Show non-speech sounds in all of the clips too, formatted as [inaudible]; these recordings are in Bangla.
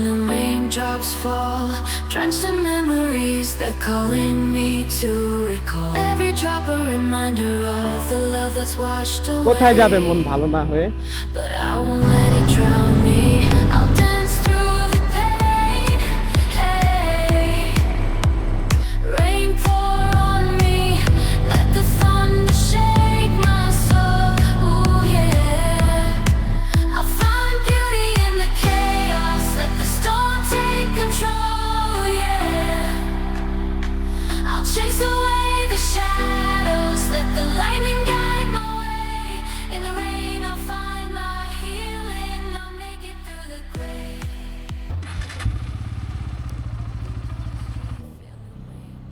the raindrops fall, drenched in memories that calling me to recall. Every drop a reminder of the love that's washed কোথায় যাবে away. মন ভালো না হয়ে But I won't let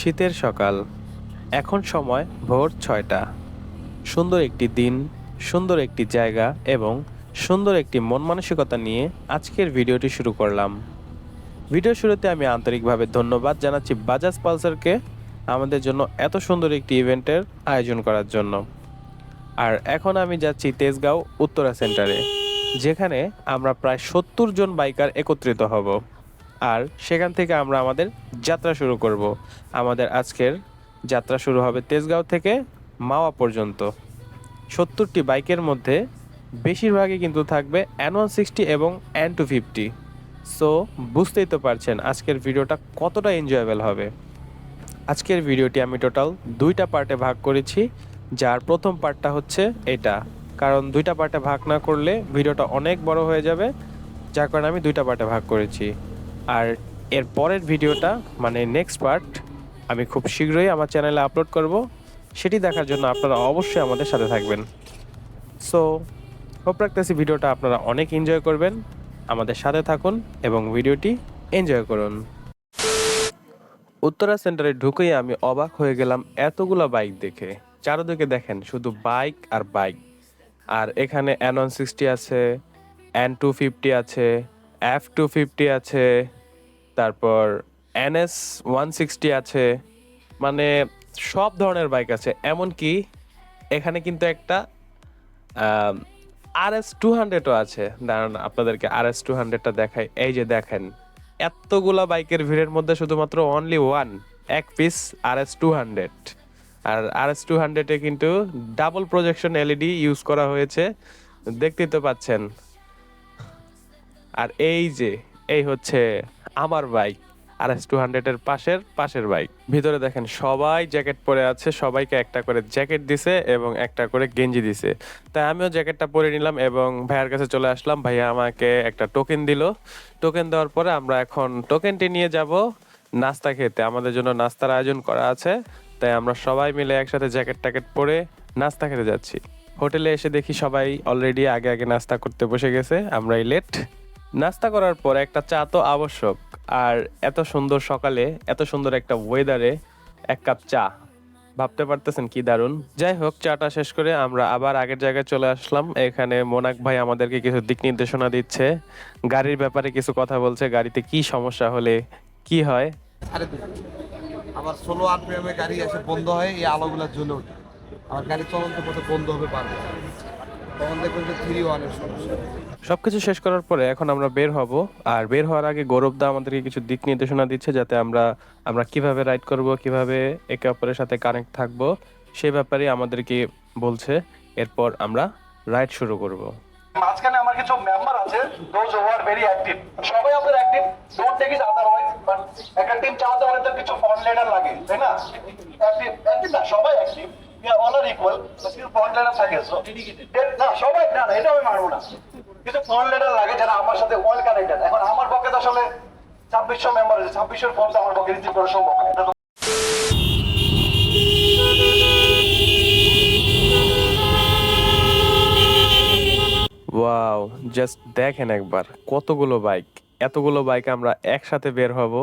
শীতের সকাল। এখন সময় ভোর ছয়টা। সুন্দর একটি দিন, সুন্দর একটি জায়গা এবং সুন্দর একটি মন মানসিকতা নিয়ে আজকের ভিডিওটি শুরু করলাম। ভিডিও শুরুতে আমি আন্তরিকভাবে ধন্যবাদ জানাচ্ছি বাজাজ পালসারকে আমাদের জন্য এত সুন্দর একটি ইভেন্টের আয়োজন করার জন্য। আর এখন আমি যাচ্ছি তেজগাঁও উত্তরা সেন্টারে, যেখানে আমরা প্রায় সত্তর জন বাইকার একত্রিত হব। আর সেখান থেকে আমরা আমাদের যাত্রা শুরু করব। আমাদের আজকের যাত্রা শুরু হবে তেজগাঁও থেকে মাওয়া পর্যন্ত। সত্তরটি বাইকের মধ্যে বেশিরভাগই কিন্তু থাকবে এন ওয়ান সিক্সটি এবং এন টু ফিফটি সো বুঝতেই তো পারছেন আজকের ভিডিওটা কতটা এনজয়েবল হবে। আজকের ভিডিওটি আমি টোটাল দুইটা পার্টে ভাগ করেছি। যার প্রথম পার্টটা হচ্ছে এটা। কারণ দুইটা পার্টে ভাগ না করলে ভিডিওটা অনেক বড় হয়ে যাবে। যার কারণে আমি দুইটা পার্টে ভাগ করেছি। আর এর পরের ভিডিওটা মানে নেক্সট পার্ট আমি খুব শীঘ্রই আমার চ্যানেলে আপলোড করব। সেটি দেখার জন্য আপনারা অবশ্যই আমাদের সাথে থাকবেন। সো হোপ রাখতেছি ভিডিওটা আপনারা অনেক এনজয় করবেন। আমাদের সাথে থাকুন এবং ভিডিওটি এনজয় করুন। উত্তরা সেন্টারে ঢুকেই আমি অবাক হয়ে গেলাম এতগুলো বাইক দেখে। চারদিকে দেখেন, শুধু বাইক আর বাইক আর এখানে ওয়ান সিক্সটি আছে অ্যান টু ফিফটি আছে এফ টু ফিফটি আছে তারপর এনএস ওয়ান সিক্সটি আছে। মানে সব ধরনের বাইক আছে। এমনকি এখানে কিন্তু একটা আর এস টু হান্ড্রেডও আছে। দাঁড়ান, আপনাদেরকে আর এস টু হান্ড্রেডটা দেখাই। এই যে দেখেন, এতগুলা বাইকের ভিড়ের মধ্যে শুধুমাত্র অনলি ওয়ান এক piece R S two hundred আর আর এস টু হান্ড্রেডে কিন্তু ডাবল প্রজেকশন এলইডি ইউজ করা হয়েছে। দেখতেই তো পাচ্ছেন। আর এই যে, এই হচ্ছে আমার বাইক আর এস টু হান্ড্রেডের পাশের পাশের বাইক ভিতরে দেখেন, সবাই জ্যাকেট পরে আছে, সবাইকে একটা করে জ্যাকেট দিছে এবং একটা করে গেঞ্জি দিছে। তাই আমিও জ্যাকেটটা পরে নিলাম এবং ভাইয়ার কাছে চলে আসলাম। ভাইয়া আমাকে একটা টোকেন দিল। টোকেন দেওয়ার পরে আমরা এখন টোকেনটি নিয়ে যাব নাস্তা খেতে। আমাদের জন্য নাস্তার আয়োজন করা আছে। তাই আমরা সবাই মিলে একসাথে জ্যাকেট ট্যাকেট পরে নাস্তা খেতে যাচ্ছি। হোটেলে এসে দেখি সবাই অলরেডি আগে আগে নাস্তা করতে বসে গেছে। আমরাই লেট নাস্তা করার পর একটা চা তো আবশ্যক। আর এত সুন্দর সকালে, এত সুন্দর একটা ওয়েদারে এক কাপ চা। ভাবতে পারতেছেন কি দারুণ? যাই হোক, চাটা শেষ করে আমরা আবার আগের জায়গায় চলে আসলাম। এখানে মোনাক ভাই আমাদেরকে কিছু দিক নির্দেশনা দিচ্ছে। গাড়ির ব্যাপারে কিছু কথা বলছে, গাড়িতে কি সমস্যা হলে কি হয়। আমার ষোলো এ গাড়ি এসে বন্ধ হয়, এই আলোগুলো জ্বলে ওঠে। আমার গাড়ি চলন্ত পথে বন্ধ হবে পারবে। তখন দেখবেন যে থ্রি ওয়ানের সমস্যা। সবকিছু শেষ করার পরে এখন আমরা বের হব আর বের হওয়ার আগে গৌরবদা আমাদেরকে কিছু দিক নির্দেশনা দিচ্ছে যাতে আমরা আমরা কীভাবে রাইড করব কীভাবে একে অপরের সাথে কানেক্ট থাকব সে ব্যাপারে আমাদেরকে বলছে। এরপর আমরা রাইড শুরু করব। মাঝখানে আমার কিছু মেম্বার আছে those who are very active সবাই আপনার active don't take it otherwise but একটা টিম চালাতে হলে তো কিছু ফ্রন্ট লিডার লাগে তাই না? অ্যাক্টিভ অ্যাক্টিভ না সবাই active we are all are equal কিছু ফ্রন্ট লিডার থাকে সো না সবাই না না এটা আমি মানবো না। কিছু ফ্রন্ট লিডার লাগে যারা আমার সাথে ওয়েল কানেক্টেড এখন আমার পক্ষে তো আসলে ছাব্বিশশো মেম্বার আছে ছাব্বিশের ফর্ম আমার পক্ষে রিসিভ করা সম্ভব না। এটা ওয়াও জাস্ট দেখেন একবার কতগুলো বাইক এতগুলো বাইক আমরা একসাথে বের হব।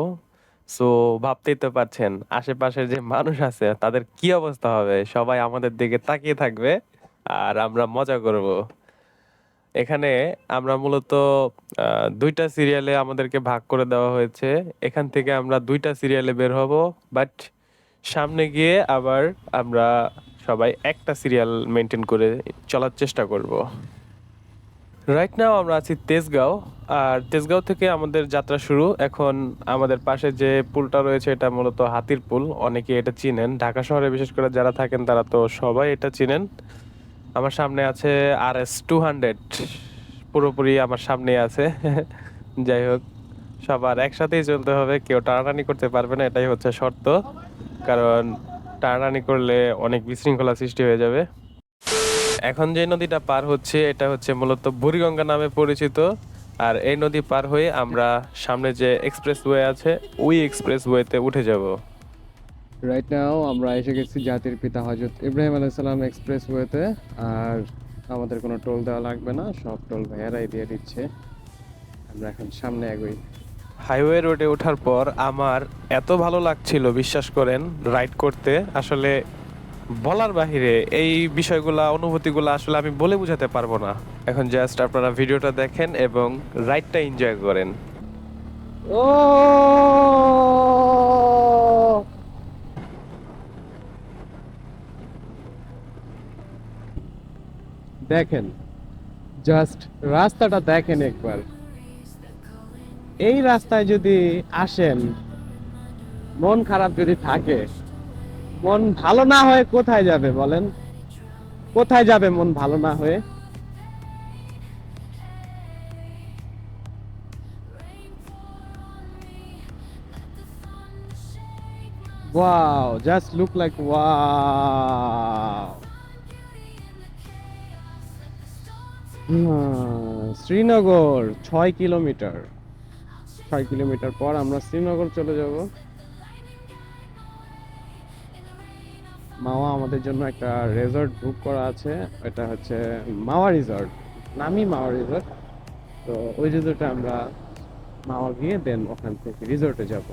সো ভাবতেই তো পারছেন, আশেপাশের যে মানুষ আছে, তাদের কি অবস্থা হবে? সবাই আমাদের দিকে তাকিয়ে থাকবে আর আমরা মজা করব। এখানে আমরা মূলত দুইটা সিরিয়ালে আমাদেরকে ভাগ করে দেওয়া হয়েছে। এখান থেকে আমরা দুইটা সিরিয়ালে বের হব বাট সামনে গিয়ে আবার আমরা সবাই একটা সিরিয়াল মেনটেন করে চলার চেষ্টা করব। রাইট নাও আমরা আছি তেজগাঁও, আর তেজগাঁও থেকে আমাদের যাত্রা শুরু। এখন আমাদের পাশে যে পুলটা রয়েছে, এটা মূলত হাতির পুল। অনেকে এটা চিনেন। ঢাকা শহরে বিশেষ করে যারা থাকেন, তারা তো সবাই এটা চিনেন। আমার সামনে আছে আর এস টু হান্ড্রেড পুরোপুরি আমার সামনে আছে। [laughs] যাই হোক, সবার একসাথেই চলতে হবে। কেউ টানাটানি করতে পারবে না, এটাই হচ্ছে শর্ত। কারণ টানাটানি করলে অনেক বিশৃঙ্খলা সৃষ্টি হয়ে যাবে। এখন যে নদীটা পার হচ্ছে এটা হচ্ছে মূলত বুড়িগঙ্গা নামে পরিচিত। আর এই নদী পার হয়ে আমরা সামনে যে এক্সপ্রেস ওয়ে আছে ওই এক্সপ্রেস ওয়েতে উঠে যাব। রাইট নাও আমরা এসে গেছি জাতির পিতা হজরত ইব্রাহিম আলাইসালাম এক্সপ্রেস ওয়েতে আর আমাদের কোনো টোল দেওয়া লাগবে না সব টোল ভাইয়ারাই দিয়ে দিচ্ছে। আমরা এখন সামনে এগোই। হাইওয়ে রোডে ওঠার পর আমার এত ভালো লাগছিল বিশ্বাস করেন রাইড করতে। আসলে বলার বাহিরে এই বিষয়গুলা, অনুভূতিগুলো আসলে আমি বলে বোঝাতে পারব না। এখন জাস্ট আপনারা ভিডিওটা দেখেন এবং রাইডটা এনজয় করেন। ও! দেখেন জাস্ট রাস্তাটা দেখেন একবার। এই রাস্তায় যদি আসেন, মন খারাপ যদি থাকে মন ভালো না হয়ে কোথায় যাবে বলেন? কোথায় যাবে মন ভালো না হয়ে? Wow, just look like wow. Srinagar ছয় কিলোমিটার ছয় কিলোমিটার পর আমরা শ্রীনগর চলে যাব। মাওয়া আমাদের জন্য একটা রেজর্ট বুক করা আছে। এটা হচ্ছে মাওয়া রিসর্ট নামই মাওয়া রিসর্ট তো ওই রিসর্টে আমরা মাওয়া গিয়ে দেন ওখান থেকে রিসর্টে যাব।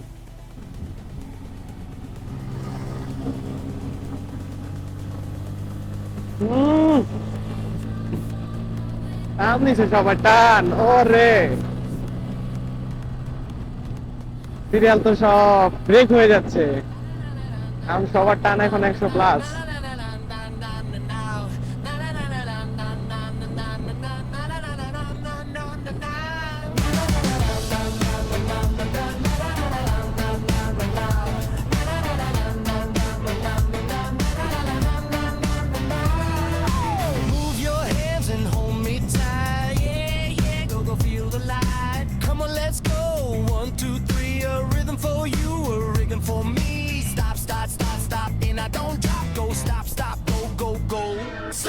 টান টান, ওরে! সিরিয়াল তো সব ব্রেক হয়ে যাচ্ছে। কারণ সবার টান এখন একশো plus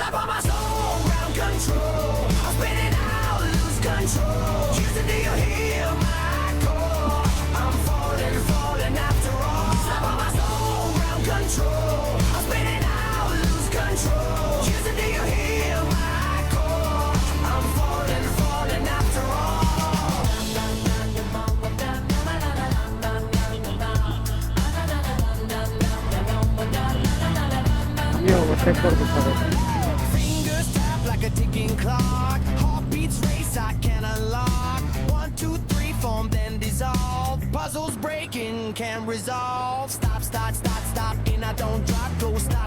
up on my resolve. Stop, start, start, stop, and I don't drop. Go, stop,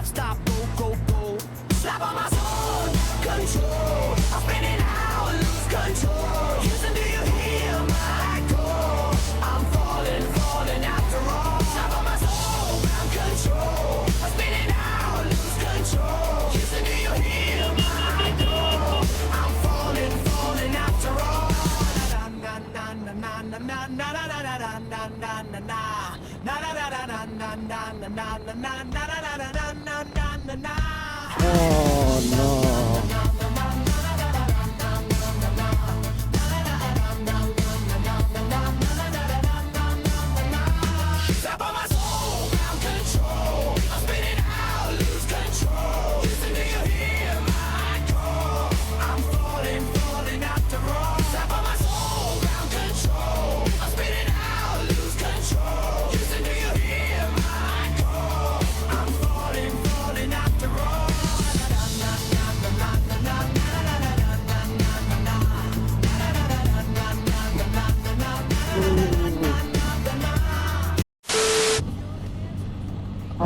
Oh no.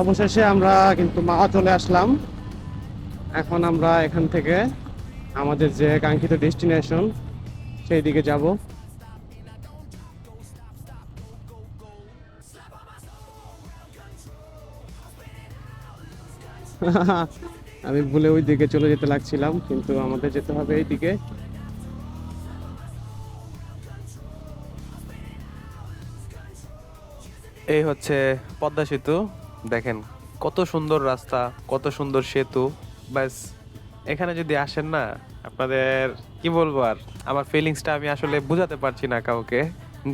অবশেষে আমরা কিন্তু মাহা চলে আসলাম। এখন আমরা এখান থেকে আমাদের যে কাঙ্ক্ষিত ডেস্টিনেশন, সেই দিকে যাব। [laughs] আমি ভুলে ওই দিকে চলে যেতে লাগছিলাম, কিন্তু আমাদের যেতে হবে এই দিকে। এই হচ্ছে পদ্মা সেতু। দেখেন, কত সুন্দর রাস্তা, কত সুন্দর সেতু। ব্যাস, এখানে যদি আসেন না, আপনাদের, কি বলব আর, আমার ফিলিংসটা আমি আসলে বোঝাতে পারছি না কাউকে।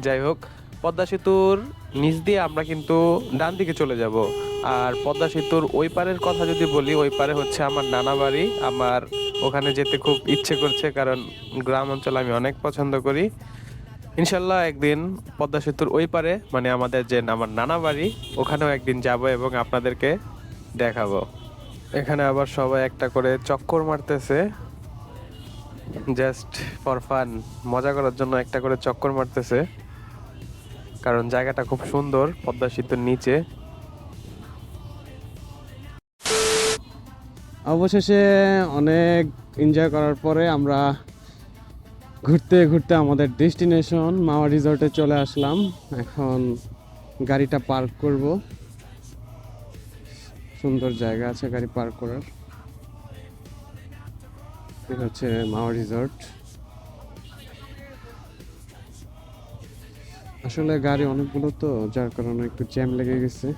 যাই হোক, পদ্মা সেতুর নিচ দিয়ে আমরা কিন্তু ডান দিকে চলে যাব। আর পদ্মা সেতুর ওই পারের কথা যদি বলি, ওই পারে হচ্ছে আমার নানা বাড়ি। আমার ওখানে যেতে খুব ইচ্ছে করছে, কারণ গ্রাম অঞ্চল আমি অনেক পছন্দ করি। ইনশাল্লাহ একদিন পদ্মা সেতুর ওই পারে মানে আমাদের যে আমার নানা বাড়ি, ওখানেও একদিন যাব এবং আপনাদেরকে দেখাবো। এখানে আবার সবাই একটা করে চক্কর মারতেছে। জাস্ট ফর ফান মজা করার জন্য একটা করে চক্কর মারতেছে। কারণ জায়গাটা খুব সুন্দর, পদ্মা সেতুর নিচে। অবশেষে অনেক এনজয় করার পরে আমরা ঘুরতে ঘুরতে আমাদের ডেস্টিনেশন মাওয়া রিসর্টে চলে আসলাম। এখন গাড়িটা পার্ক করব। সুন্দর জায়গা আছে গাড়ি পার্ক করার। হচ্ছে মাওয়া রিসর্ট। আসলে গাড়ি অনেকগুলো তো, যার কারণে একটু জ্যাম লেগে গেছে।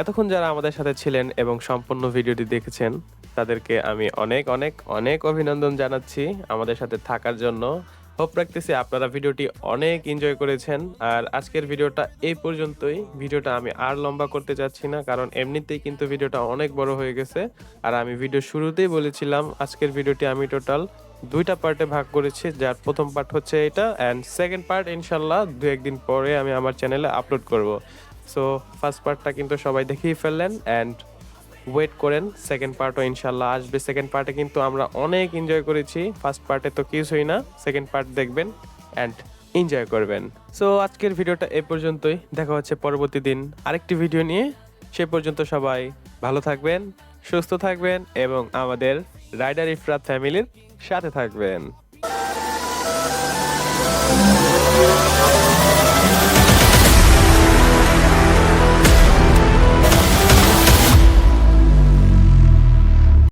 এতক্ষণ যারা আমাদের সাথে ছিলেন এবং সম্পূর্ণ ভিডিওটি দেখেছেন তাদেরকে আমি অনেক অনেক অনেক অভিনন্দন জানাচ্ছি আমাদের সাথে থাকার জন্য। হোপ রাখতেছি আপনারা ভিডিওটি অনেক এনজয় করেছেন। আর আজকের ভিডিওটা এই পর্যন্তই। ভিডিওটা আমি আর লম্বা করতে চাচ্ছি না, কারণ এমনিতেই কিন্তু ভিডিওটা অনেক বড় হয়ে গেছে। আর আমি ভিডিও শুরুতেই বলেছিলাম, আজকের ভিডিওটি আমি টোটাল দুইটা পার্টে ভাগ করেছি। যার প্রথম পার্ট হচ্ছে এটা অ্যান্ড সেকেন্ড পার্ট ইনশাল্লাহ দু একদিন পরে আমি আমার চ্যানেলে আপলোড করব। সো ফার্স্ট পার্টটা কিন্তু সবাই দেখেই ফেললেন অ্যান্ড ওয়েট করেন সেকেন্ড পার্টও ইনশাল্লাহ আসবে। সেকেন্ড পার্টে কিন্তু আমরা অনেক এনজয় করেছি। ফার্স্ট পার্টে তো কিছুই না সেকেন্ড পার্ট দেখবেন অ্যান্ড এনজয় করবেন। সো আজকের ভিডিওটা এ পর্যন্তই। দেখা হচ্ছে পরবর্তী দিন। আরেকটি ভিডিও নিয়ে। সে পর্যন্ত সবাই ভালো থাকবেন, সুস্থ থাকবেন এবং আমাদের রাইডার ইফরাত ফ্যামিলির সাথে থাকবেন।